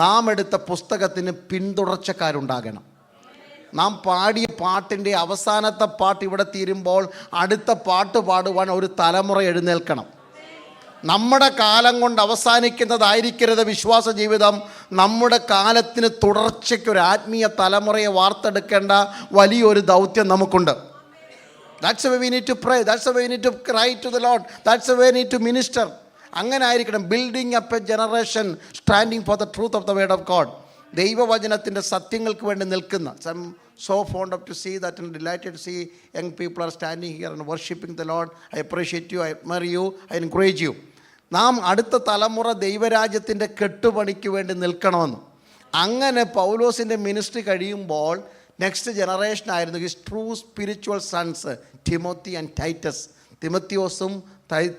നാം എടുത്ത പുസ്തകത്തിന് പിന്തുടർച്ചക്കാരുണ്ടാകണം നാം പാടിയ പാട്ടിൻ്റെ അവസാനത്തെ പാട്ട് ഇവിടെ തീരുമ്പോൾ അടുത്ത പാട്ട് പാടുവാൻ ഒരു തലമുറ എഴുന്നേൽക്കണം നമ്മുടെ കാലം കൊണ്ട് അവസാനിക്കുന്നതായിരിക്കരുത് വിശ്വാസ ജീവിതം നമ്മുടെ കാലത്തിന് തുടർച്ചയ്ക്കൊരു ആത്മീയ തലമുറയെ വാർത്തെടുക്കേണ്ട വലിയൊരു ദൗത്യം നമുക്കുണ്ട് that's a way we need to pray that's a way we need to cry to the lord that's a way need to minister അങ്ങനെ ആയിരിക്കണം building up a generation standing for the truth of the word of God ദൈവവചനത്തിൻ്റെ സത്യങ്ങൾക്ക് വേണ്ടി നിൽക്കുന്ന some so fond of to see that and delighted see young people are standing here and worshipping the lord I appreciate you I admire you I encourage you നാം അടുത്ത തലമുറ ദൈവരാജ്യത്തിൻ്റെ കെട്ടുപണിക്ക് വേണ്ടി നിൽക്കണമെന്ന് അങ്ങനെ പൗലോസിൻ്റെ മിനിസ്ട്രി കഴിയുമ്പോൾ നെക്സ്റ്റ് ജനറേഷൻ ആയിരുന്നു his true spiritual sons Timothy and Titus തിമത്യോസും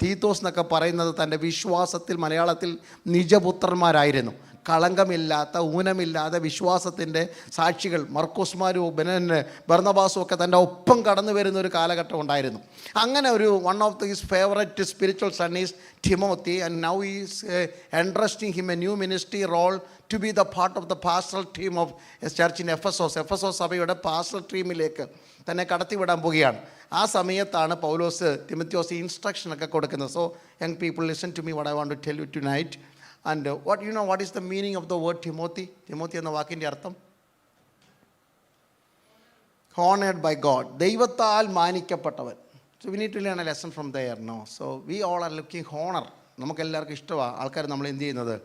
തീത്തോസ് എന്നൊക്കെ പറയുന്നത് തൻ്റെ വിശ്വാസത്തിൽ മലയാളത്തിൽ നിജപുത്രന്മാരായിരുന്നു കളങ്കമില്ലാത്ത ഊനമില്ലാത്ത വിശ്വാസത്തിൻ്റെ സാക്ഷികൾ മർക്കോസ്മാരും ബെനൻ ഭരണവാസും ഒക്കെ തൻ്റെ ഒപ്പം കടന്നു വരുന്ന ഒരു കാലഘട്ടം ഉണ്ടായിരുന്നു അങ്ങനെ ഒരു one of these favourite spiritual son is Timothy and now is entrusting him a new ministry role to be the part of the pastoral team of church in F S O F S O സഭയുടെ pastoral ടീമിലേക്ക് തന്നെ കടത്തിവിടാൻ പോവുകയാണ് ആ സമയത്താണ് പൗലോസ് തിമത്യോസ് ഇൻസ്ട്രക്ഷനൊക്കെ കൊടുക്കുന്നത് so young people listen to me what I want to tell you tonight and what you know what is the meaning of the word Timothy Timothy എന്ന വാക്കിൻ്റെ അർത്ഥം ഹോണേഡ് ബൈ ഗോഡ് ദൈവത്താൽ മാനിക്കപ്പെട്ടവൻ so we need learn a lesson from their no so we all are looking honour നമുക്കെല്ലാവർക്കും ഇഷ്ടമാണ് ആൾക്കാർ നമ്മൾ എന്ത് ചെയ്യുന്നത്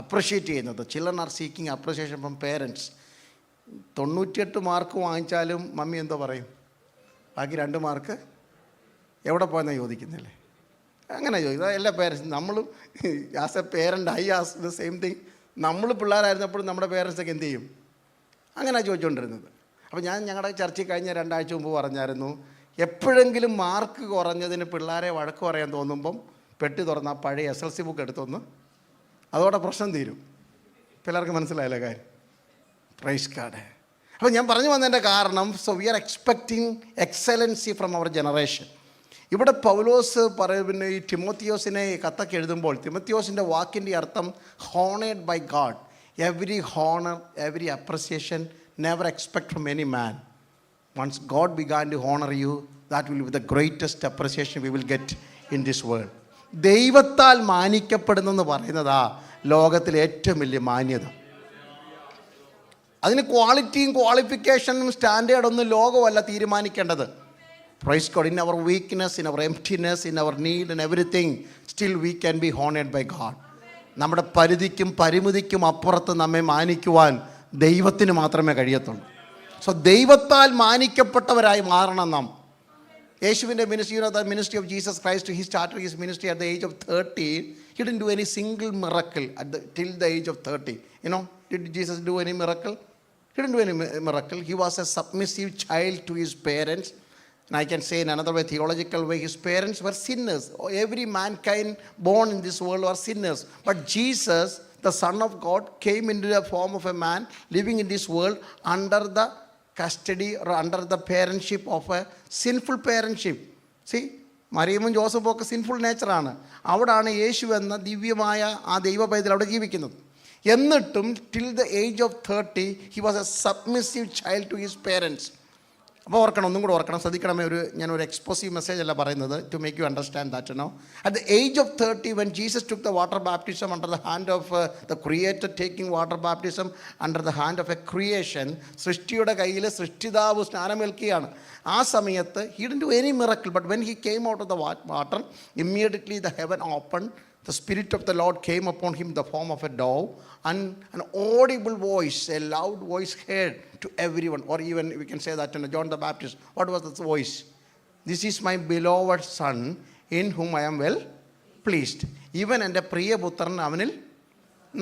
അപ്രിഷിയേറ്റ് ചെയ്യുന്നത് children are seeking appreciation from parents തൊണ്ണൂറ്റിയെട്ട് മാർക്ക് വാങ്ങിച്ചാലും മമ്മി എന്തോ പറയും ബാക്കി രണ്ട് മാർക്ക് എവിടെ പോയെന്നാണ് ചോദിക്കുന്നില്ലേ അങ്ങനെ ചോദിക്കും എല്ലാ പേരൻസ് നമ്മളും as a parent I as the same thing നമ്മൾ പിള്ളേരായിരുന്നപ്പോഴും നമ്മുടെ പേരൻസൊക്കെ എന്തു ചെയ്യും അങ്ങനെയാണ് ചോദിച്ചുകൊണ്ടിരുന്നത് അപ്പോൾ ഞാൻ ഞങ്ങളുടെ ചർച്ചയിൽ കഴിഞ്ഞ രണ്ടാഴ്ച മുമ്പ് പറഞ്ഞായിരുന്നു എപ്പോഴെങ്കിലും മാർക്ക് കുറഞ്ഞതിന് പിള്ളേരെ വഴക്ക് പറയാൻ തോന്നുമ്പം പെട്ടി തുറന്ന പഴയ എസ് എൽ സി ബുക്ക് എടുത്തൊന്ന് അതോടെ പ്രശ്നം തീരും പിള്ളേർക്ക് മനസ്സിലായല്ലോ കാര്യം പ്രൈസ് കാർഡ് അപ്പോൾ ഞാൻ പറഞ്ഞു വന്നതിൻ്റെ കാരണം so we are expecting excellency from our generation ഇവിടെ പൗലോസ് പറയുന്ന പിന്നെ ഈ ടിമോത്തിയോസിനെ കത്തൊക്കെ എഴുതുമ്പോൾ തിമത്തിയോസിൻ്റെ വാക്കിൻ്റെ അർത്ഥം honoured by God every honour every appreciation never expect from any man once God began to honour you that will be the greatest appreciation we will get in this world ദൈവത്താൽ മാനിക്കപ്പെടുന്നെന്ന് പറയുന്നതാ ലോകത്തിലെ ഏറ്റവും വലിയ മാന്യത അതിന് ക്വാളിറ്റിയും ക്വാളിഫിക്കേഷനും സ്റ്റാൻഡേർഡൊന്നും ലോകമല്ല തീരുമാനിക്കേണ്ടത് praise God in our weakness in our emptiness in our need in everything still we can be honoured by God നമ്മുടെ പരിധിക്കും പരിമിതിക്കും അപ്പുറത്ത് നമ്മെ മാനിക്കുവാൻ ദൈവത്തിന് മാത്രമേ കഴിയത്തുള്ളൂ സോ ദൈവത്താൽ മാനിക്കപ്പെട്ടവരായി മാറണം നാം യേശുവിൻ്റെ ministry the ministry of Jesus Christ he start his ministry at the age of thirty he do any single miracle at the till the age of thirty you know did Jesus do any miracle He didn't do any mi- miracle. He was a submissive child to his parents. And I can say in another way, theological way, his parents were sinners. Every mankind born in this world were sinners. But Jesus, the Son of God, came into the form of a man living in this world under the custody or under the parentship of a sinful parentship. See? മറിയമ്മും ജോസഫും ഒക്കെ sinful നേച്ചറാണ് അവിടാണ് യേശു എന്ന ദിവ്യമായ ആ ദൈവ പൈതൽ അവിടെ ജീവിക്കുന്നത് എന്നിട്ടും till the age of thirty he was a submissive child to his parents അപ്പോൾ ഓർക്കണം ഒന്നും കൂടെ ഓർക്കണം ശ്രദ്ധിക്കണമേ ഒരു ഞാൻ ഒരു എക്സ്പോസീവ് മെസ്സേജ് അല്ല പറയുന്നത് to make you understand that no at the age of thirty when Jesus took the water baptism under the hand of the creator taking water baptism under the hand of a creation സൃഷ്ടിയുടെ കയ്യിൽ സൃഷ്ടിതാവ് സ്നാനമേൽക്കുകയാണ് ആ സമയത്ത് he done do any miracle but when he came out of the water immediately the heaven open the Spirit of the Lord came upon him the form of a dove, and an audible voice, a loud voice heard to everyone, or even we can say that in John the Baptist. What was that voice? This is my beloved Son, in whom I am well pleased. Even എൻ്റെ പ്രിയപുത്രൻ അവനിൽ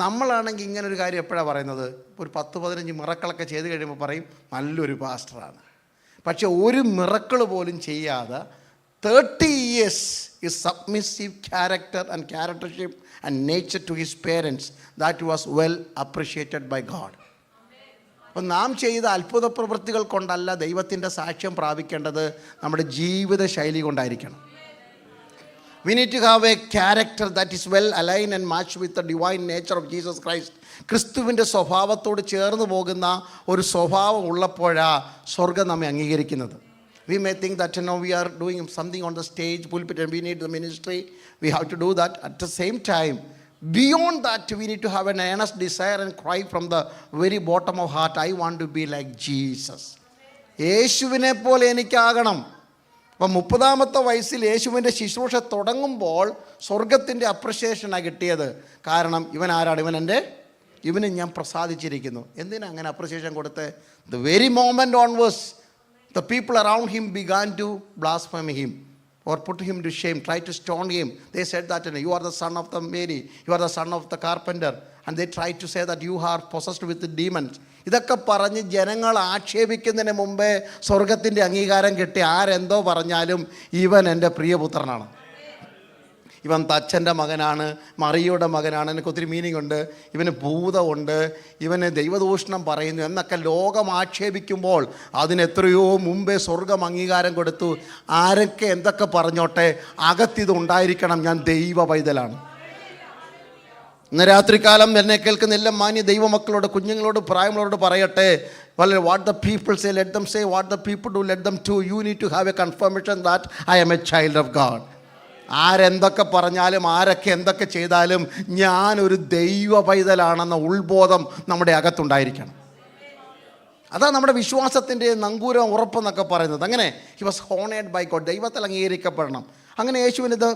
നമ്മളാണെങ്കിൽ ഇങ്ങനെ ഒരു കാര്യം എപ്പോഴാണ് പറയുന്നത് ഒരു പത്ത് പതിനഞ്ച് മിറക്കളൊക്കെ ചെയ്ത് കഴിയുമ്പോൾ പറയും നല്ലൊരു പാസ്റ്ററാണ് പക്ഷെ ഒരു മിറക്കൾ പോലും ചെയ്യാതെ thirty obvious his submissive character and charactership and nature to his parents that was well appreciated by God. അപ്പം നാം ചെയ്ത അത്ഭുത പ്രവൃത്തികൾ കൊണ്ടല്ല ദൈവത്തിൻ്റെ സാക്ഷ്യം പ്രാപിക്കേണ്ടത് നമ്മുടെ ജീവിത ശൈലി കൊണ്ടായിരിക്കണം we need to have a character that is well align and match with the divine nature of Jesus Christ ക്രിസ്തുവിൻ്റെ സ്വഭാവത്തോട് ചേർന്ന് പോകുന്ന ഒരു സ്വഭാവം ഉള്ളപ്പോഴാണ് സ്വർഗം നമ്മെ അംഗീകരിക്കുന്നത് We may think that you know we are doing something on the stage, pulpit, and we need the ministry. We have to do that. At the same time, beyond that, we need to have an earnest desire and cry from the very bottom of heart. I want to be like Jesus. yeshuvine യേശുവിനെ പോലെ എനിക്കാകണം അപ്പം vayasil yeshuvinte യേശുവിൻ്റെ thodangumbol swargathinte appreciation a kittiyathu kaaranam ivan ആരാണ് ivan എൻ്റെ ഇവന് ഞാൻ പ്രസാദിച്ചിരിക്കുന്നു എന്തിനാണ് അങ്ങനെ അപ്രിസിയേഷൻ കൊടുത്ത് the very moment onwards the people around him began to blaspheme him or put him to shame, try to stone him. They said that you, know, you are the son of the Mary, you are the son of the carpenter. And they tried to say that you are possessed with the demons. ഇതൊക്കെ പറഞ്ഞ് ജനങ്ങൾ ആക്ഷേപിക്കുന്നതിന് മുമ്പേ സ്വർഗത്തിൻ്റെ അംഗീകാരം കിട്ടി ആരെന്തോ പറഞ്ഞാലും ഇവൻ എൻ്റെ പ്രിയപുത്രനാണ് ഇവൻ തച്ചൻ്റെ മകനാണ് മറിയയുടെ മകനാണ് എന്നൊക്കെ ഒത്തിരി മീനിങ് ഉണ്ട് ഇവന് ഭൂതമുണ്ട് ഇവന് ദൈവദൂഷണം പറയുന്നു എന്നൊക്കെ ലോകം ആക്ഷേപിക്കുമ്പോൾ അതിനെത്രയോ മുമ്പേ സ്വർഗം അംഗീകാരം കൊടുത്തു ആരൊക്കെ എന്തൊക്കെ പറഞ്ഞോട്ടെ അകത്തിത് ഉണ്ടായിരിക്കണം ഞാൻ ദൈവ പൈതലാണ് ഇന്ന് രാത്രികാലം എന്നെ കേൾക്കുന്ന മാന്യ ദൈവമക്കളോട് കുഞ്ഞുങ്ങളോട് പ്രായങ്ങളോട് പറയട്ടെ വളരെ what the people say let them say what the people to let them to you need to have a confirmation that I am a child of God ആരെന്തൊക്കെ പറഞ്ഞാലും ആരൊക്കെ എന്തൊക്കെ ചെയ്താലും ഞാനൊരു ദൈവ പൈതലാണെന്ന ഉൾബോധം നമ്മുടെ അകത്തുണ്ടായിരിക്കണം അതാണ് നമ്മുടെ വിശ്വാസത്തിൻ്റെ നങ്കൂരം ഉറപ്പെന്നൊക്കെ പറയുന്നത് അങ്ങനെ he was honoured by God ദൈവത്തിൽ അംഗീകരിക്കപ്പെടണം അങ്ങനെ യേശുവിനിത്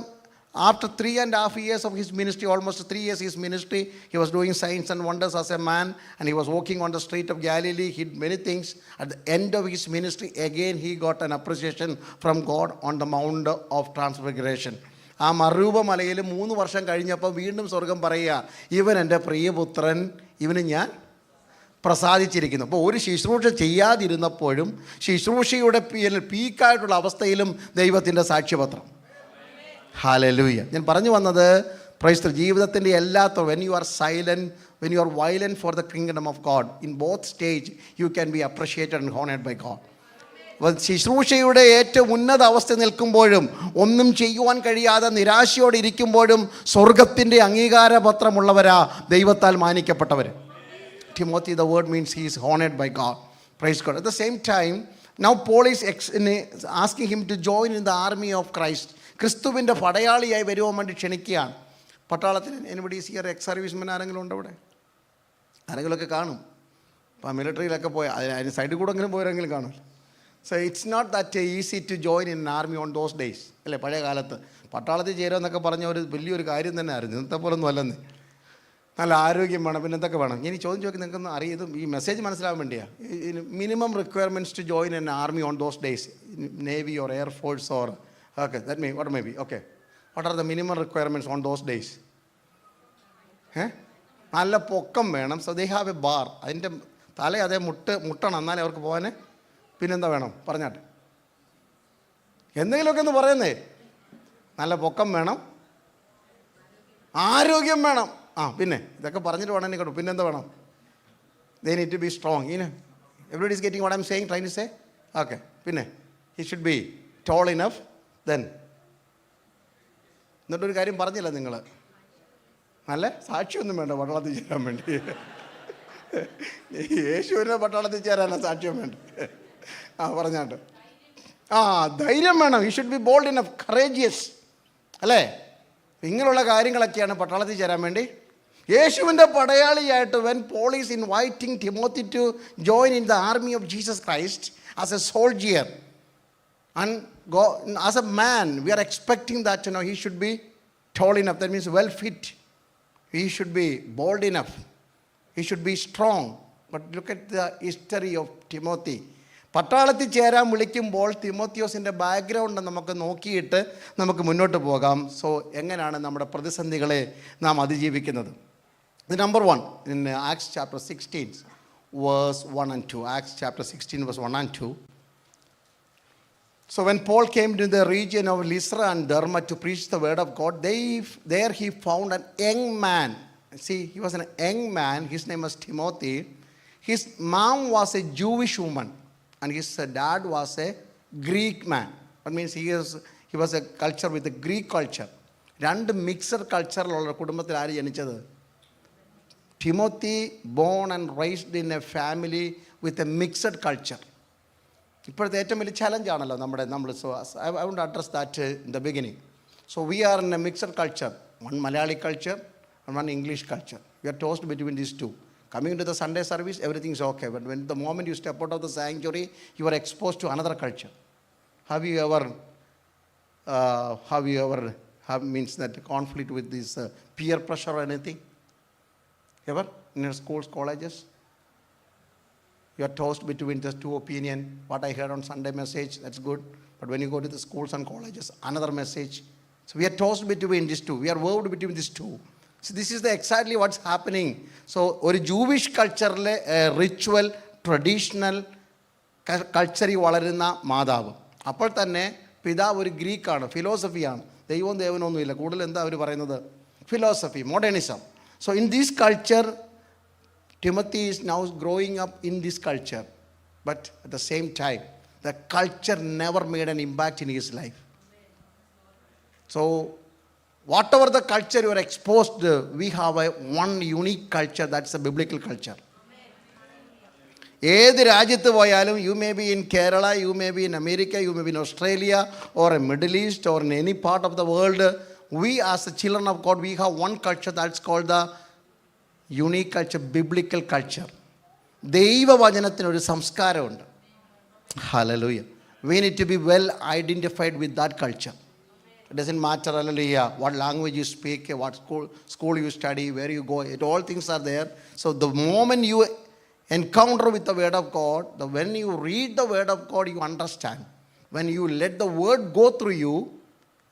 after three and half years of his ministry almost three years his ministry he was doing science and wonders as a man and he was walking on the street of Galilee he did many things at the end of his ministry again he got an appreciation from God on the mount of transfiguration ആ മറുപ മൂന്ന് വർഷം കഴിഞ്ഞപ്പോൾ വീണ്ടും സ്വർഗം പറയുക ഇവൻ എൻ്റെ പ്രിയപുത്രൻ ഇവന് ഞാൻ പ്രസാദിച്ചിരിക്കുന്നു അപ്പോൾ ഒരു ശുശ്രൂഷ ചെയ്യാതിരുന്നപ്പോഴും ശുശ്രൂഷയുടെ പീക്കായിട്ടുള്ള അവസ്ഥയിലും ദൈവത്തിൻ്റെ സാക്ഷ്യപത്രം ഹാലലൂയ ഞാൻ പറഞ്ഞു വന്നത് പ്രൈസ്ത ജീവിതത്തിൻ്റെ എല്ലാത്ത when you are silent when you are violent for the kingdom of God in both stage you can be appreciated and honoured by God ശുശ്രൂഷയുടെ ഏറ്റവും ഉന്നത അവസ്ഥ നിൽക്കുമ്പോഴും ഒന്നും ചെയ്യുവാൻ കഴിയാതെ നിരാശയോടെ ഇരിക്കുമ്പോഴും സ്വർഗത്തിൻ്റെ അംഗീകാരപത്രമുള്ളവരാ ദൈവത്താൽ മാനിക്കപ്പെട്ടവർ Timothy the word means he's honoured by God praise God at the same time now Paul's ex asking him to join in the army of Christ ക്രിസ്തുവിൻ്റെ പടയാളിയായി വരുവാൻ വേണ്ടി ക്ഷണിക്കുകയാണ് പട്ടാളത്തിന് anybody see our ex servicemen ആരെങ്കിലും ഉണ്ടോ അവിടെ ആരെങ്കിലുമൊക്കെ കാണും ഇപ്പോൾ മിലിറ്ററിയിലൊക്കെ പോയ അതിന് സൈഡിൽ കൂടെ എങ്കിലും പോയവരെങ്കിലും കാണും so it's not that easy to join in army on those days അല്ലേ പഴയ കാലത്ത് പട്ടാളത്തിൽ ചേരുമെന്നൊക്കെ പറഞ്ഞ ഒരു വലിയൊരു കാര്യം തന്നെ ആയിരുന്നു ഇന്നത്തെ പോലൊന്നും അല്ലെന്ന് നല്ല ആരോഗ്യം വേണം പിന്നെ എന്തൊക്കെ വേണം ഇനി ചോദ്യം ചോദിക്കും നിങ്ങൾക്കൊന്ന് അറിയതും ഈ മെസ്സേജ് മനസ്സിലാവാൻ വേണ്ടിയാണ് minimum requirements to join in army on those days navy or air force or Okay, that may, what may be, okay. What are the minimum requirements on those days? ഏ നല്ല പൊക്കം വേണം so they have a bar അതിൻ്റെ തല അതേ മുട്ട് മുട്ടണം എന്നാലേ അവർക്ക് പോകാൻ പിന്നെന്താ വേണം പറഞ്ഞാട്ടെ എന്തെങ്കിലുമൊക്കെ ഒന്ന് പറയുന്നേ നല്ല പൊക്കം വേണം ആരോഗ്യം വേണം ആ പിന്നെ ഇതൊക്കെ പറഞ്ഞിട്ട് വേണം എനിക്ക് പിന്നെന്താ വേണം they need to be strong in everybody is getting what I'm saying try to say okay പിന്നെ he should be tall enough then എന്നിട്ടൊരു കാര്യം പറഞ്ഞില്ല നിങ്ങൾ നല്ല സാക്ഷിയൊന്നും വേണ്ട പട്ടാളത്തിൽ ചേരാൻ വേണ്ടി യേശുവിനെ പട്ടാളത്തിൽ ചേരാനാണ് സാക്ഷ്യം വേണ്ട ആ പറഞ്ഞാട്ട് ആ ധൈര്യം വേണം you should be bold in F courageous അല്ലേ ഇങ്ങനെയുള്ള കാര്യങ്ങളൊക്കെയാണ് പട്ടാളത്തിൽ ചേരാൻ വേണ്ടി യേശുവിൻ്റെ പടയാളിയായിട്ട് when Paul's inviting Timothy to join in the army of Jesus Christ as a soldier and God, as a man, we are expecting that you know he should be tall enough. That means well fit. He should be bold enough. He should be strong. But look at the history of Timothy. പട്ടാളത്തിൽ ചേരാൻ വിളിക്കുമ്പോൾ തിമോത്തിയോസിൻ്റെ background നമുക്ക് നോക്കിയിട്ട് നമുക്ക് മുന്നോട്ട് പോകാം so എങ്ങനെയാണ് നമ്മുടെ പ്രതിസന്ധികളെ നാം അതിജീവിക്കുന്നത് ഇത് number one in Acts chapter sixteen verse one and two Acts chapter sixteen verse one and two So when Paul came to the region of Lystra and Derma to preach the word of God, they, there he found an young man. See, he was a young man. His name was Timothy. His mom was a Jewish woman, and his dad was a Greek man. That means he is he was a culture with Greek culture രണ്ട് mixed കൾച്ചറിലുള്ള കുടുംബത്തിൽ ആര് ജനിച്ചത് Timothy born and raised in a family with a mixed culture ഇപ്പോഴത്തെ ഏറ്റവും വലിയ ചലഞ്ചാണല്ലോ നമ്മുടെ നമ്മൾ so I want address that in the beginning so we are in a mixed culture one Malayali culture and one English culture you are tossed between these two coming to the Sunday service everything is okay but when the moment you step out of the sanctuary you are expose to another culture have you ever have you ever have means that conflict with these peer pressure anything ever in schools colleges you are tossed between these two opinion. What I heard on Sunday message, that's good. But when you go to the schools and colleges, another message. So we are tossed between these two. We are woved between these two. So this is the exactly what's happening. So ഒരു Jewish culture ritual traditional കൾച്ചറിൽ വളരുന്ന മാതാവ് അപ്പോൾ തന്നെ പിതാവ് ഒരു ഗ്രീക്കാണ് ഫിലോസഫിയാണ് ദൈവവും ദേവനൊന്നുമില്ല കൂടുതൽ എന്താ അവർ പറയുന്നത് philosophy modernism so in these culture Timothy is now growing up in this culture, but at the same time, the culture never made an impact in his life. So, whatever the culture you are exposed, we have a one unique culture that's the biblical culture. ഏത് രാജ്യത്ത് പോയാലും you may be in Kerala you may be in America you may be in Australia or a Middle East or in any part of the world we as a children of God we have one culture that's called the unique culture biblical culture ദൈവവചനത്തിനൊരു സംസ്കാരമുണ്ട് hallelujah we need to be well identified with that culture doesn't matter hallelujah what language you speak what school school you study where you go it all things are there so the moment you encounter with the word of God the when you read the word of God you understand when you let the word go through you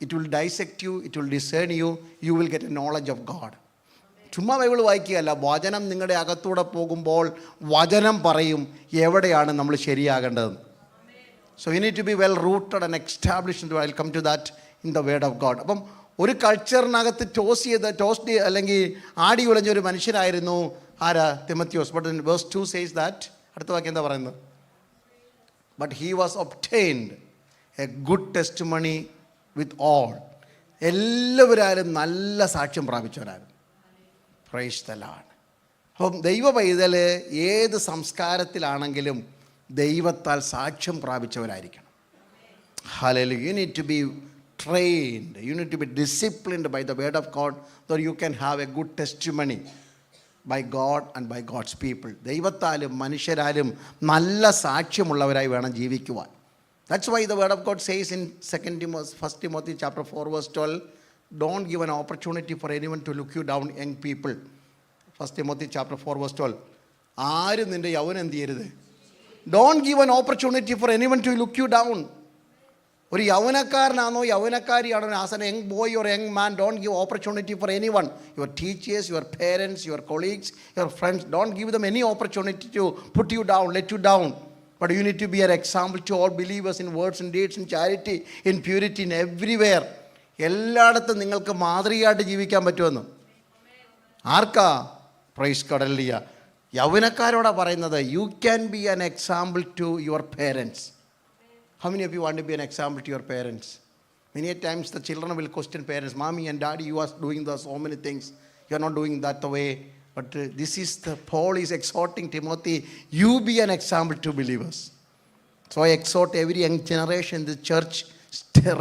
it will dissect you it will discern you you will get a knowledge of God ചുമ്മാ Bible വായിക്കുകയല്ല വചനം നിങ്ങളുടെ അകത്തൂടെ പോകുമ്പോൾ വചനം പറയും എവിടെയാണ് നമ്മൾ ശരിയാകേണ്ടത് so you need to be well rooted and establish I come to that in the word of God അപ്പം ഒരു കൾച്ചറിനകത്ത് ടോസ് ചെയ്ത് ടോസ്റ്റ് അല്ലെങ്കിൽ ആടി ഉളഞ്ഞ ഒരു മനുഷ്യനായിരുന്നു ആരാ തിമത്യോസ് but verse two says that അടുത്ത വാക്യം എന്താ പറയുന്നത് but he was obtained a good testimony with all എല്ലാവരും നല്ല സാക്ഷ്യം പ്രാപിച്ചവരായിരുന്നു ക്രൈസ്തലാണ് അപ്പം ദൈവ പൈതൽ ഏത് സംസ്കാരത്തിലാണെങ്കിലും ദൈവത്താൽ സാക്ഷ്യം പ്രാപിച്ചവരായിരിക്കണം ഹലലു you need to be trained you need to be disciplined by the word of God though you can have a good testimony by God and by God's people ദൈവത്താലും മനുഷ്യരാലും നല്ല സാക്ഷ്യമുള്ളവരായി വേണം ജീവിക്കുവാൻ that's why the word of God says in second first Timothy chapter four verse twelve don't give an opportunity for anyone to look you down, young people. First Timothy chapter four verse twelve ആരും നിൻ്റെ യൗവനം എന്ത് ചെയ്യരുത് don't give an opportunity for anyone to look you down ഒരു യൗവനക്കാരനാണോ യൗവനക്കാരിയാണോ as young boy your young man don't give opportunity for any one your teachers your parents your colleagues your friends don't give them any opportunity to put you down let you down but you need to be an example to all believers in words in deeds in charity in purity in everywhere എല്ലായിടത്തും നിങ്ങൾക്ക് മാതൃകയായിട്ട് ജീവിക്കാൻ പറ്റുമെന്ന് ആർക്കാ price കടലിയ യൗവനക്കാരോടാ പറയുന്നത് you can be an example to your parents how many of you want be an example to your parents many a times the children will question parents mummy and daddy you are doing the so many things you are not doing that the way but this is the Paul is exhorting Timothy you be an example to believers so exhort every young generation the church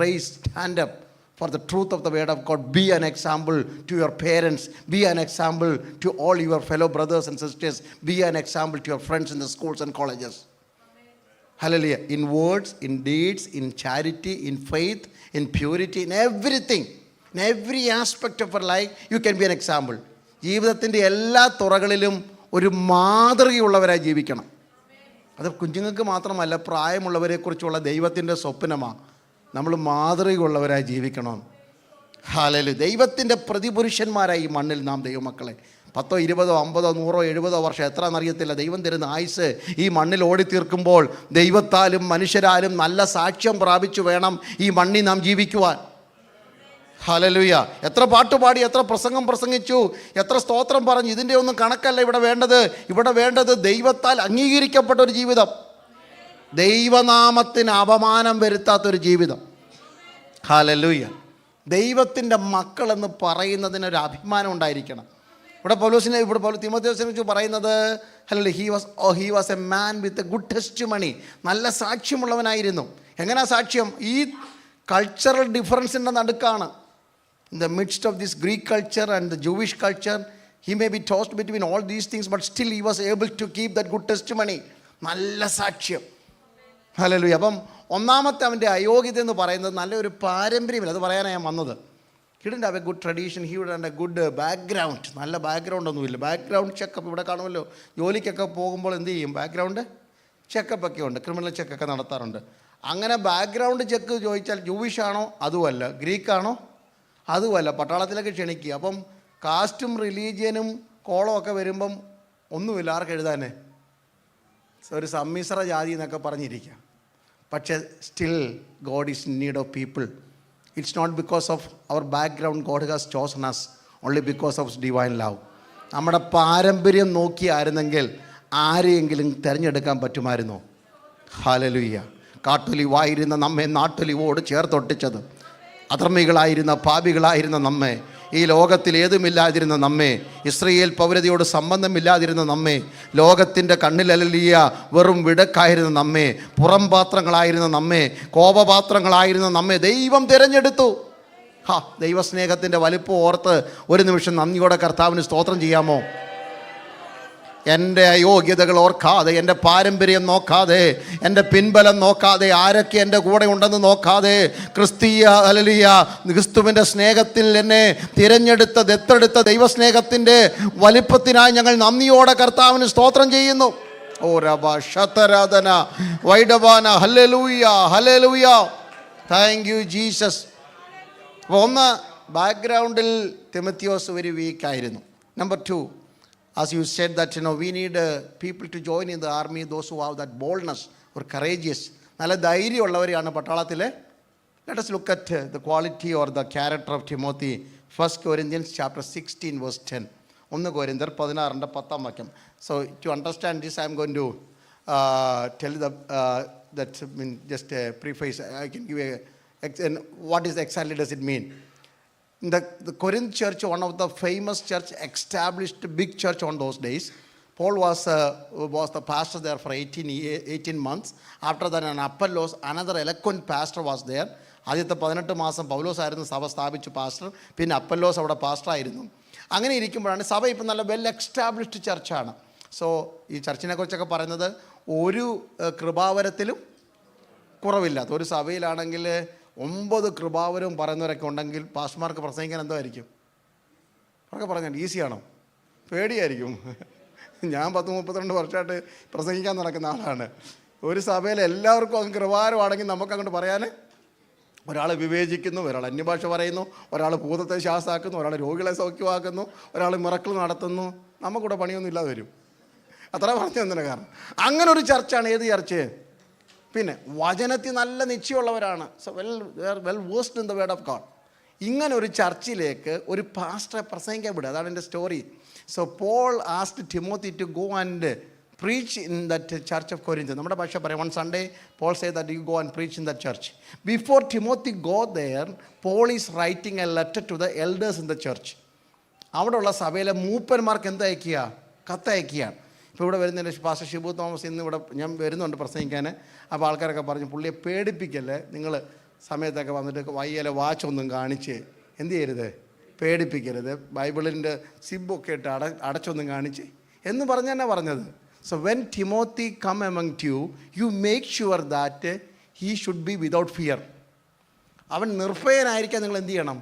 raise stand up for the truth of the Word of God. Be an example to your parents. Be an example to all your fellow brothers and sisters. Be an example to your friends in the schools and colleges. Amen. Hallelujah. In words, in deeds, in charity, in faith, in purity, in everything, in every aspect of your life, you can be an example. ജീവിതത്തിൻ്റെ എല്ലാ തുറകളിലും ഒരു മാതൃകയുള്ളവരായി ജീവിക്കണം അത് കുഞ്ഞുങ്ങൾക്ക് മാത്രമല്ല പ്രായമുള്ളവരെക്കുറിച്ചുള്ള ദൈവത്തിൻ്റെ സ്വപ്നമാണ് നമ്മൾ മാതൃകയുള്ളവരായി ജീവിക്കണം ഹാലലു ദൈവത്തിൻ്റെ പ്രതിപുരുഷന്മാരായി ഈ മണ്ണിൽ നാം ദൈവമക്കളെ പത്തോ ഇരുപതോ അമ്പതോ നൂറോ എഴുപതോ വർഷം എത്ര എന്നറിയത്തില്ല ദൈവം തരുന്ന ആയുസ് ഈ മണ്ണിൽ ഓടിത്തീർക്കുമ്പോൾ ദൈവത്താലും മനുഷ്യരാലും നല്ല സാക്ഷ്യം പ്രാപിച്ചു വേണം ഈ മണ്ണിൽ നാം ജീവിക്കുവാൻ ഹലലുയ എത്ര പാട്ട് പാടി എത്ര പ്രസംഗം പ്രസംഗിച്ചു എത്ര സ്തോത്രം പറഞ്ഞു ഇതിൻ്റെ ഒന്നും കണക്കല്ല ഇവിടെ വേണ്ടത് ഇവിടെ വേണ്ടത് ദൈവത്താൽ അംഗീകരിക്കപ്പെട്ട ഒരു ജീവിതം ദൈവനാമത്തിന് അപമാനം വരുത്താത്തൊരു ജീവിതം ഹാലലൂയ്യ ദൈവത്തിൻ്റെ മക്കളെന്ന് പറയുന്നതിനൊരു അഭിമാനം ഉണ്ടായിരിക്കണം ഇവിടെ പൗലോസിനെ ഇവിടെ പൗലോ തിമോത്യോസിനെ കുറിച്ച് പറയുന്നത് hello he was oh he was a man with a good testimony നല്ല സാക്ഷ്യമുള്ളവനായിരുന്നു എങ്ങനെയാ സാക്ഷ്യം ഈ കൾച്ചറൽ ഡിഫറൻസിൻ്റെ നടുക്കാണ് in the midst of this Greek culture and the Jewish culture he may be tossed between all these things but still he was able to keep that good testimony നല്ല സാക്ഷ്യം ഹലലുയ അപ്പം ഒന്നാമത്തെ അവൻ്റെ അയോഗ്യത എന്ന് പറയുന്നത് നല്ലൊരു പാരമ്പര്യമില്ല അത് പറയാനാണ് ഞാൻ വന്നത് he didn't have a good tradition he would and a good background നല്ല ബാക്ക്ഗ്രൗണ്ട് ഒന്നുമില്ല ബാക്ക്ഗ്രൗണ്ട് ചെക്കപ്പ് ഇവിടെ കാണുമല്ലോ ജോലിക്കൊക്കെ പോകുമ്പോൾ എന്ത് ചെയ്യും ബാക്ക്ഗ്രൗണ്ട് ചെക്കപ്പൊക്കെ ഒക്കെ ഉണ്ട് ക്രിമിനൽ ചെക്കൊക്കെ നടത്താറുണ്ട് അങ്ങനെ ബാക്ക്ഗ്രൗണ്ട് ചെക്ക് ചോദിച്ചാൽ ജൂവിഷ് ആണോ അതുമല്ല ഗ്രീക്കാണോ അതുമല്ല പട്ടാളത്തിലൊക്കെ ക്ഷണിക്കുക അപ്പം കാസ്റ്റും റിലീജിയനും കോളം ഒക്കെ വരുമ്പം ഒന്നുമില്ല ആർക്ക് എഴുതാനേ ഒരു സമ്മിശ്ര ജാതി എന്നൊക്കെ പറഞ്ഞിരിക്കുക പക്ഷേ still God is in need of people it's not because of our background God has chosen us only because of divine love നമ്മുടെ പാരമ്പര്യം നോക്കിയായിരുന്നെങ്കിൽ ആരെയെങ്കിലും തിരഞ്ഞെടുക്കാൻ പറ്റുമായിരുന്നോ ഹാലലുയ്യ വായിരുന്ന നമ്മെ നാട്ടൊലിവോട് ചേർത്തൊട്ടിച്ചത് അധർമ്മികളായിരുന്ന പാപികളായിരുന്ന നമ്മെ ഈ ലോകത്തിൽ ഏതുമില്ലാതിരുന്ന നമ്മെ ഇസ്രയേൽ പൗരതയോട് സംബന്ധമില്ലാതിരുന്ന നമ്മെ ലോകത്തിൻ്റെ കണ്ണിലലിയ വെറും വിടക്കായിരുന്ന നമ്മെ പുറം പാത്രങ്ങളായിരുന്ന നമ്മെ കോപപാത്രങ്ങളായിരുന്ന നമ്മെ ദൈവം തിരഞ്ഞെടുത്തു ഹാ ദൈവസ്നേഹത്തിൻ്റെ വലിപ്പം ഓർത്ത് ഒരു നിമിഷം നന്ദിയോടെ കർത്താവിന് സ്തോത്രം ചെയ്യാമോ എൻ്റെ അയോഗ്യതകൾ ഓർക്കാതെ എൻ്റെ പാരമ്പര്യം നോക്കാതെ എൻ്റെ പിൻബലം നോക്കാതെ ആരൊക്കെ എൻ്റെ കൂടെ ഉണ്ടെന്ന് നോക്കാതെ ക്രിസ്തീയ അലലിയ ക്രിസ്തുവിൻ്റെ സ്നേഹത്തിൽ എന്നെ തിരഞ്ഞെടുത്ത ദത്തെടുത്ത ദൈവസ്നേഹത്തിൻ്റെ വലിപ്പത്തിനായി ഞങ്ങൾ നന്ദിയോടെ കർത്താവിന് സ്തോത്രം ചെയ്യുന്നു ഓ താങ്ക് യു ജീസസ് അപ്പോൾ ഒന്ന് ബാക്ക്ഗ്രൗണ്ടിൽ തിമത്യോസ് ഒരു വീക്കായിരുന്നു number two as you said that you know we need uh, people to join in the army those who have that boldness or courageous നല്ല ധൈര്യമുള്ളവരെയാണ് പട്ടാളത്തിലെ let us look at uh, the quality or the character of timothy first Corinthians chapter sixteen verse ten ഒന്ന് കോരിന്തർ പതിനാറിൻ്റെ പത്താം വാക്യം so to understand this I'm going to tell the that mean just preface I can give a what is exactly does it mean In the, the Corinth church, one of the famous church, established big church on those days. Paul was, uh, was the pastor there for 18, 18 months. After that, an Apollos, another eloquent pastor was there. ആദ്യത്തെ പതിനെട്ട് മാസം പൗലോസ് ആയിരുന്നു സഭ സ്ഥാപിച്ചു pastor പിന്നെ അപ്പല്ലോസ് അവിടെ pastor ആയിരുന്നു അങ്ങനെ ഇരിക്കുമ്പോഴാണ് സഭ ഇപ്പം നല്ല വെൽ എക്സ്റ്റാബ്ലിഷ്ഡ് ചർച്ചാണ് സോ ഈ ചർച്ചിനെ കുറിച്ചൊക്കെ പറയുന്നത് ഒരു കൃപാവരത്തിലും കുറവില്ലാത്ത ഒരു സഭയിലാണെങ്കിൽ ഒമ്പത് കൃപാവരും പറയുന്നവരൊക്കെ ഉണ്ടെങ്കിൽ പാസ്മാർക്ക് പ്രസംഗിക്കാൻ എന്തായിരിക്കും അവരൊക്കെ പറഞ്ഞാൽ ഈസിയാണോ പേടിയായിരിക്കും ഞാൻ പത്ത് മുപ്പത്തിരണ്ട് വർഷമായിട്ട് പ്രസംഗിക്കാൻ നടക്കുന്ന ആളാണ് ഒരു സഭയിൽ എല്ലാവർക്കും അങ്ങ് കൃപാരമാണെങ്കിൽ നമുക്ക് അങ്ങോട്ട് പറയാൻ ഒരാൾ വിവേചിക്കുന്നു ഒരാൾ അന്യഭാഷ പറയുന്നു ഒരാൾ ഭൂതത്തെ ശ്വാസാക്കുന്നു ഒരാൾ രോഗികളെ സൗഖ്യമാക്കുന്നു ഒരാൾ മിറക്കൾ നടത്തുന്നു നമുക്കിവിടെ പണിയൊന്നും ഇല്ലാതെ വരും അത്ര പറഞ്ഞു തന്നെ കാരണം അങ്ങനെ ഒരു ചർച്ചയാണ് ഏത് ചർച്ചയെ പിന്നെ വചനത്തിൽ നല്ല നിശ്ചയമുള്ളവരാണ് so well well versed in the word of God ഇങ്ങനെ ഒരു ചർച്ചിലേക്ക് ഒരു പാസ്റ്ററെ പ്രസംഗിക്കാൻ വിടുക അതാണ് എൻ്റെ story so Paul asked Timothy to go and preach in that church of Corinth നമ്മുടെ ഭാഷ പറയാം one Sunday Paul say that you go and preach in that church before Timothy go there Paul is writing a letter to the elders in the church അവിടെയുള്ള സഭയിലെ മൂപ്പന്മാർക്ക് കത്ത് അയക്കുകയാണ് ഇപ്പോൾ ഇവിടെ വരുന്നതിൻ്റെ പാസ്റ്റർ ഷിബു തോമസ് ഇന്ന് ഇവിടെ ഞാൻ വരുന്നുണ്ട് പ്രസംഗിക്കാൻ അപ്പോൾ ആൾക്കാരൊക്കെ പറഞ്ഞു പുള്ളിയെ പേടിപ്പിക്കല്ലേ നിങ്ങൾ സമയത്തൊക്കെ വന്നിട്ട് വയ്യല വാച്ചൊന്നും കാണിച്ച് എന്തു ചെയ്യരുത് പേടിപ്പിക്കരുത് ബൈബിളിൻ്റെ സിബൊക്കെ ഇട്ട് അട അടച്ചൊന്നും കാണിച്ച് എന്ന് പറഞ്ഞ തന്നെ പറഞ്ഞത് so when Timothy come among to you make sure that he should be without fear അവൻ നിർഭയനായിരിക്കാൻ നിങ്ങൾ എന്ത് ചെയ്യണം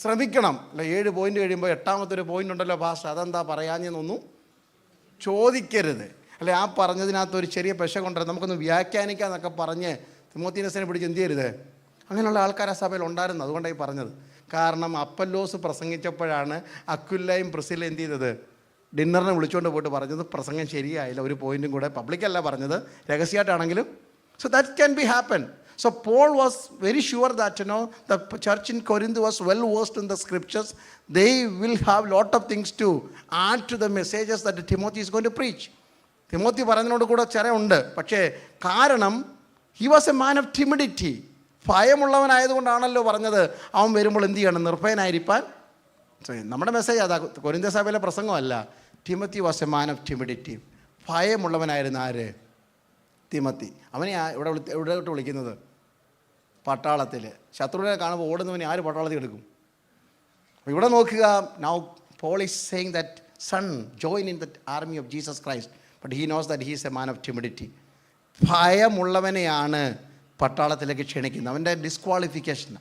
ശ്രമിക്കണം അല്ല ഏഴ് പോയിൻ്റ് കഴിയുമ്പോൾ എട്ടാമത്തെ ഒരു പോയിൻ്റ് ഉണ്ടല്ലോ ഭാഷ അതെന്താ പറയാഞ്ഞെന്നൊന്നും ചോദിക്കരുത് അല്ലെ ആ പറഞ്ഞതിനകത്ത് ഒരു ചെറിയ പെശ കൊണ്ടുവരാം നമുക്കൊന്ന് വ്യാഖ്യാനിക്കാം എന്നൊക്കെ പറഞ്ഞ് തിമോത്തീനസിനെ പിടിച്ച് എന്ത് ചെയ്യരുത് അങ്ങനെയുള്ള ആൾക്കാർ ആ സഭയിൽ ഉണ്ടായിരുന്നു അതുകൊണ്ടായി പറഞ്ഞത് കാരണം അപ്പല്ലോസ് പ്രസംഗിച്ചപ്പോഴാണ് അക്വില്ലയും പ്രിസിലും എന്ത് ചെയ്തത് ഡിന്നറിനെ വിളിച്ചുകൊണ്ട് പോയിട്ട് പറഞ്ഞത് പ്രസംഗം ശരിയായില്ല ഒരു പോയിന്റും കൂടെ പബ്ലിക്കല്ല പറഞ്ഞത് രഹസ്യമായിട്ടാണെങ്കിലും so that can be happen so Paul was very sure that no the church in Corinth was well versed in the the they will have lot of things to add to the messages that Timothy Timothy is to preach Timothy പറഞ്ഞതിനോട് കൂടെ ചിരയുണ്ട് പക്ഷേ കാരണം he was a man of timidity ഭയമുള്ളവനായതുകൊണ്ടാണല്ലോ പറഞ്ഞത് അവൻ വരുമ്പോൾ എന്ത് ചെയ്യണം നിർഭയനായിരിക്കാൻ നമ്മുടെ മെസ്സേജ് അതാ കൊരിന്ത സഭയിലെ പ്രസംഗമല്ല Timothy was a man of timidity ഭയമുള്ളവനായിരുന്നു ആര് തിമത്തി അവനെ ഇവിടെ വിളി ഇവിടെയോട്ട് വിളിക്കുന്നത് പട്ടാളത്തിൽ ശത്രുവിനെ കാണുമ്പോൾ ഓടുന്നവനെ ആര് പട്ടാളത്തിൽ എടുക്കും ഇവിടെ നോക്കുക now Paul's saying that son join in that army of Jesus Christ but he knows that he's a man of timidity ഭയമുള്ളവനെയാണ് പട്ടാളത്തിലേക്ക് ക്ഷണിക്കുന്നത് അവൻ്റെ disqualification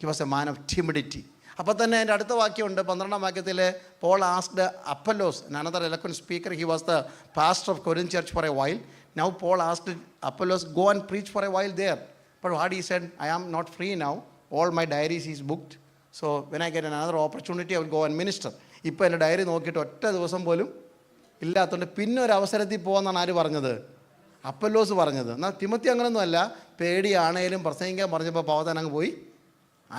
he was a man of timidity അപ്പോൾ തന്നെ എൻ്റെ അടുത്ത വാക്യമുണ്ട് പന്ത്രണ്ടാം വാക്യത്തിൽ Paul asked Apollos another eloquent speaker he was the pastor of Corinth church for a while now Paul asked Apollos go and preach for a while there but what he said I am not free now all my diaries is booked so when I get another opportunity I will go and minister ഇപ്പോൾ എൻ്റെ diary നോക്കിയിട്ട് ഒറ്റ ദിവസം പോലും ഇല്ലാത്തതുകൊണ്ട് പിന്നെ ഒരു അവസരത്തിൽ പോകാമെന്നാണ് ആര് പറഞ്ഞത് അപ്പല്ലോസ് പറഞ്ഞത് എന്നാൽ തിമത്തി അങ്ങനൊന്നുമല്ല പേടിയാണേലും പ്രസംഗിക്കാൻ പറഞ്ഞപ്പോൾ പാവത്താൻ അങ്ങ് പോയി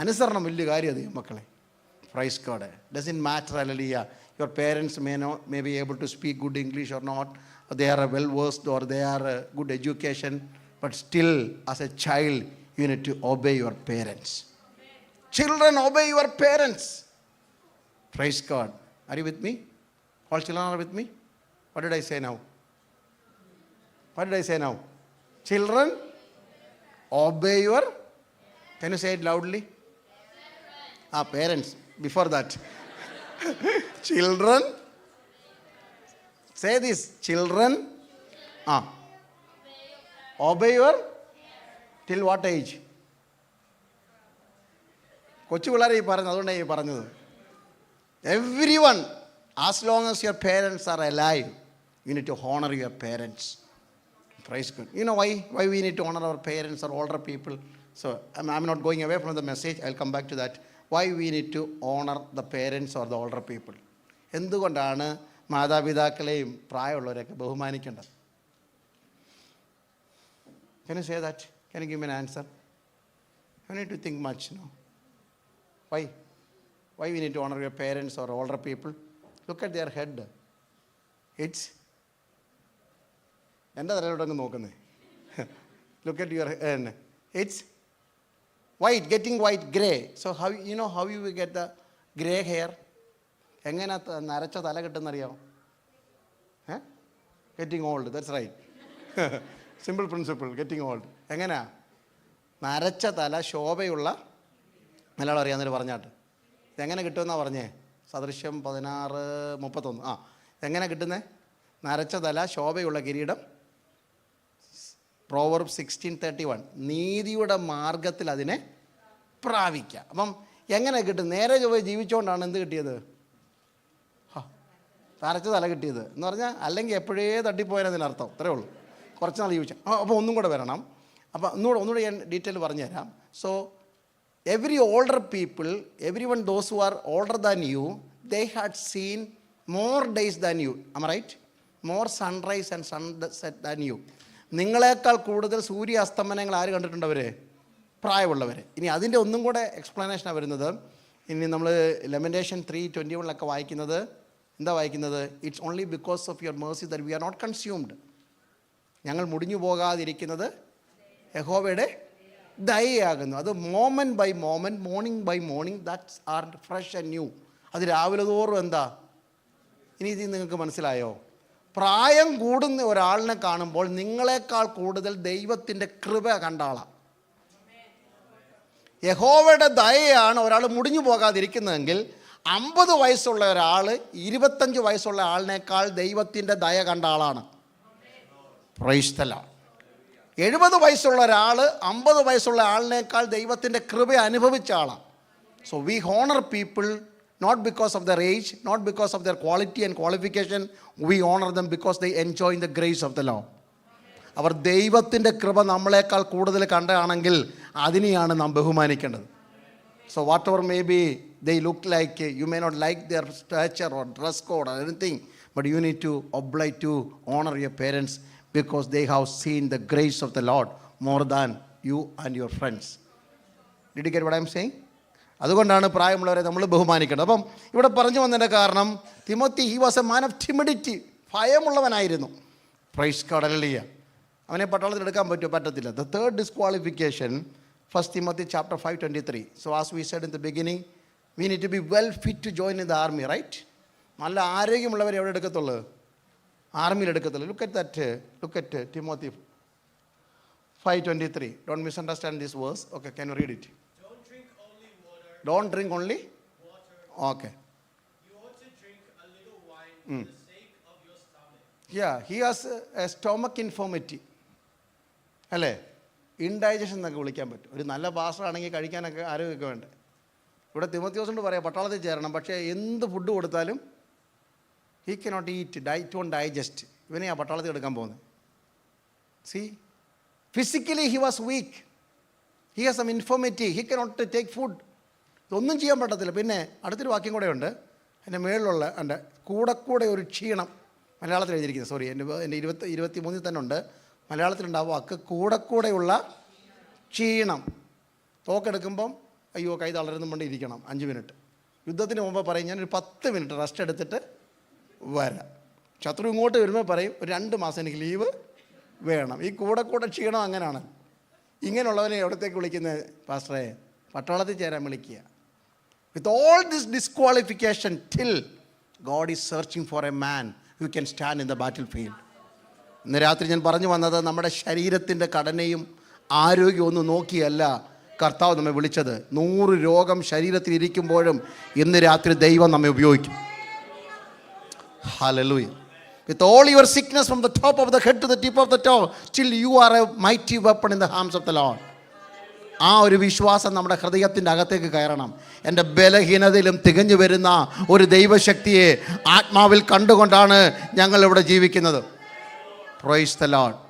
അനുസരണം വലിയ കാര്യം അധികം മക്കളെ praise God doesn't matter hallelujah your parents may no may be able to speak good English or not they are a well versed or they are a good education but still as a child you need to obey your parents children obey your parents praise God are you with me all children are with me What did I say now? What did I say now? Children, obey your. Can you say it loudly? Ah, parents. Before that. children. Say this. Children. Ah. Obey your. Till what age? കൊച്ചു പിള്ളേരെ ഈ പറഞ്ഞത് അതുകൊണ്ടാണ് ഈ പറഞ്ഞത് every one as long as your parents are alive you need to honor your parents praise god you know why why we need to honor our parents or older people so i'm, I'm not going away from the message i'll come back to that why we need to honor the parents or the older people എന്തുകൊണ്ടാണ് മാതാപിതാക്കളെയും പ്രായമുള്ളവരെയൊക്കെ ബഹുമാനിക്കേണ്ടത് can you say that can you give me an answer you need to think much no why why we need to honor your parents or older people look at their head it's എൻ്റെ തലയിലോട്ടങ്ങ് നോക്കുന്നത് look at your eh, എന്നെ it's white getting white grey so how you know how you get the grey hair എങ്ങനെ നരച്ച തല കിട്ടുന്നറിയാമോ ഏ getting old that's right simple principle getting old എങ്ങനെയാ നരച്ച തല ശോഭയുള്ള മലയാളം അറിയാമെന്നൊരു പറഞ്ഞാട്ട് ഇതെങ്ങനെ കിട്ടുമെന്നാണ് പറഞ്ഞേ സദൃശ്യം പതിനാറ് മുപ്പത്തൊന്ന് ആ എങ്ങനെ കിട്ടുന്നേ നരച്ച തല ശോഭയുള്ള കിരീടം പ്രോവർബ് സിക്സ്റ്റീൻ തേർട്ടി വൺ നീതിയുടെ മാർഗത്തിൽ അതിനെ പ്രാപിക്കുക അപ്പം എങ്ങനെ കിട്ടും നേരെ ചൊവ്വ ജീവിച്ചുകൊണ്ടാണ് എന്ത് കിട്ടിയത് തരച്ച് തല കിട്ടിയത് എന്ന് പറഞ്ഞാൽ അല്ലെങ്കിൽ എപ്പോഴേ തട്ടിപ്പോയതിനർത്ഥം അത്രേ ഉള്ളൂ കുറച്ച് നാൾ ജീവിച്ചു അപ്പോൾ ഒന്നും കൂടെ വരണം അപ്പോൾ ഒന്നുകൂടെ ഒന്നുകൂടെ ഞാൻ ഡീറ്റെയിൽ പറഞ്ഞുതരാം so every older people every one those who are older than you they had seen more days than you am right more sunrise and sunset than you നിങ്ങളെക്കാൾ കൂടുതൽ അസ്തമനങ്ങൾ ആര് കണ്ടിട്ടുണ്ട് പ്രായമുള്ളവർ ഇനി അതിൻ്റെ ഒന്നും കൂടെ എക്സ്പ്ലനേഷനാണ് വരുന്നത് ഇനി നമ്മൾ ലെമൻറ്റേഷൻ ത്രീ ട്വൻറ്റി വണ്ണിലൊക്കെ വായിക്കുന്നത് എന്താ വായിക്കുന്നത് it's only because of your mercy that we are not consumed ഞങ്ങൾ മുടിഞ്ഞു പോകാതിരിക്കുന്നത് യഹോവയുടെ ദയയാകുന്നു അത് moment by moment morning by morning that's are fresh and new അത് രാവിലെ തോറും എന്താ ഇനി ഇത് നിങ്ങൾക്ക് മനസ്സിലായോ പ്രായം കൂടുന്ന ഒരാളിനെ കാണുമ്പോൾ നിങ്ങളെക്കാൾ കൂടുതൽ ദൈവത്തിൻ്റെ കൃപ കണ്ടാളാം യഹോവയുടെ ദയയാണ് ഒരാൾ മുടിഞ്ഞു പോകാതിരിക്കുന്നതെങ്കിൽ അമ്പത് വയസ്സുള്ള ഒരാൾ ഇരുപത്തഞ്ച് വയസ്സുള്ള ആളിനേക്കാൾ ദൈവത്തിൻ്റെ ദയ കണ്ട ആളാണ് പ്രൈസ്തല എഴുപത് വയസ്സുള്ള ഒരാൾ അമ്പത് വയസ്സുള്ള ആളിനേക്കാൾ ദൈവത്തിൻ്റെ കൃപ അനുഭവിച്ച ആളാണ് so we honour people not because of their age, not because of their quality and qualification. We honor them because they enjoy the grace of the law. അവർ ദൈവത്തിൻ്റെ കൃപ നമ്മളെക്കാൾ കൂടുതൽ കണ്ടതാണെങ്കിൽ അതിനെയാണ് നാം ബഹുമാനിക്കേണ്ടത് so whatever may be they look like you may not like their stature or dress code or anything but you need to oblige to honour your parents because they have seen the grace of the lord more than you and your friends did get what I am saying അതുകൊണ്ടാണ് പ്രായമുള്ളവരെ നമ്മൾ ബഹുമാനിക്കേണ്ടത് അപ്പം ഇവിടെ പറഞ്ഞു വന്നതിൻ്റെ കാരണം Timothy he was a man of timidity ഭയമുള്ളവനായിരുന്നു price കടലിയ അവനെ പട്ടാളത്തിൽ എടുക്കാൻ പറ്റുമോ പറ്റത്തില്ല the third disqualification first Timothy chapter five twenty three so as we said in the beginning we need to be well fit to join in the army right നല്ല ആരോഗ്യമുള്ളവർ എവിടെ എടുക്കത്തുള്ളൂ ആർമിയിൽ എടുക്കത്തുള്ളൂ look at that look at Timothy five twenty three don't misunderstand this verse okay can read it don't drink only okay Okay. You ought to drink a അല്ലേ indigestion എന്നൊക്കെ വിളിക്കാൻ പറ്റും ഒരു നല്ല പാസ്റ്റർ കഴിക്കാനൊക്കെ ആരോഗ്യമൊക്കെ വേണ്ടേ ഇവിടെ തിമത്യോസിനോട് പറയാം പട്ടാളത്തിൽ ചേരണം പക്ഷേ എന്ത് ഫുഡ് കൊടുത്താലും he can not eat diet on digest ഇവനെ ആ പട്ടാളത്തിൽ എടുക്കാൻ പോകുന്നത് see physically he was weak he has M informative he can not take food ഇതൊന്നും ചെയ്യാൻ പറ്റത്തില്ല പിന്നെ അടുത്തൊരു വാക്യം കൂടെ ഉണ്ട് എൻ്റെ മേളിലുള്ള എൻ്റെ കൂടെ കൂടെ ഒരു ക്ഷീണം മലയാളത്തിൽ എഴുതിയിരിക്കുന്നത് സോറി എൻ്റെ എൻ്റെ ഇരുപത്തി ഇരുപത്തി മൂന്നിൽ തന്നെ ഉണ്ട് മലയാളത്തിലുണ്ട് ആ വാക്ക് കൂടെ കൂടെയുള്ള ക്ഷീണം തോക്കെടുക്കുമ്പം അയ്യോ കൈ തളരുന്നുകൊണ്ട് ഇരിക്കണം അഞ്ച് മിനിറ്റ് യുദ്ധത്തിന് മുമ്പ് പറയും ഞാനൊരു പത്ത് മിനിറ്റ് റെസ്റ്റ് എടുത്തിട്ട് വരാം ശത്രു ഇങ്ങോട്ട് വരുമ്പോൾ പറയും ഒരു രണ്ട് മാസം എനിക്ക് ലീവ് വേണം ഈ കൂടെ കൂടെ ക്ഷീണം അങ്ങനെയാണ് ഇങ്ങനെയുള്ളവനെ എവിടത്തേക്ക് വിളിക്കുന്നത് പാസ്റ്ററെ പട്ടാളത്തിൽ ചേരാൻ വിളിക്കുക with all this disqualification till God is searching for a man who can stand in the battlefield ഇന്ന് രാത്രി ഞാൻ പറഞ്ഞു വന്നത് നമ്മുടെ ശരീരത്തിൻ്റെ ഘടനയും ആരോഗ്യവും ഒന്നും നോക്കിയല്ല കർത്താവ് നമ്മെ വിളിച്ചത് നൂറ് രോഗം ശരീരത്തിൽ ഇരിക്കുമ്പോഴും ഇന്ന് രാത്രി ദൈവം നമ്മെ ഉപയോഗിക്കും hallelujah with all your sickness from the top of the head to the tip of the top chill you are a mighty weapon in the hands of the Lord ആ ഒരു വിശ്വാസം നമ്മുടെ ഹൃദയത്തിൻ്റെ അകത്തേക്ക് കയറണം എൻ്റെ ബലഹീനതയിലും തികഞ്ഞു വരുന്ന ഒരു ദൈവശക്തിയെ ആത്മാവിൽ കണ്ടുകൊണ്ടാണ് ഞങ്ങളിവിടെ ജീവിക്കുന്നത് പ്രൊയ്സ് ദ ലോഡ്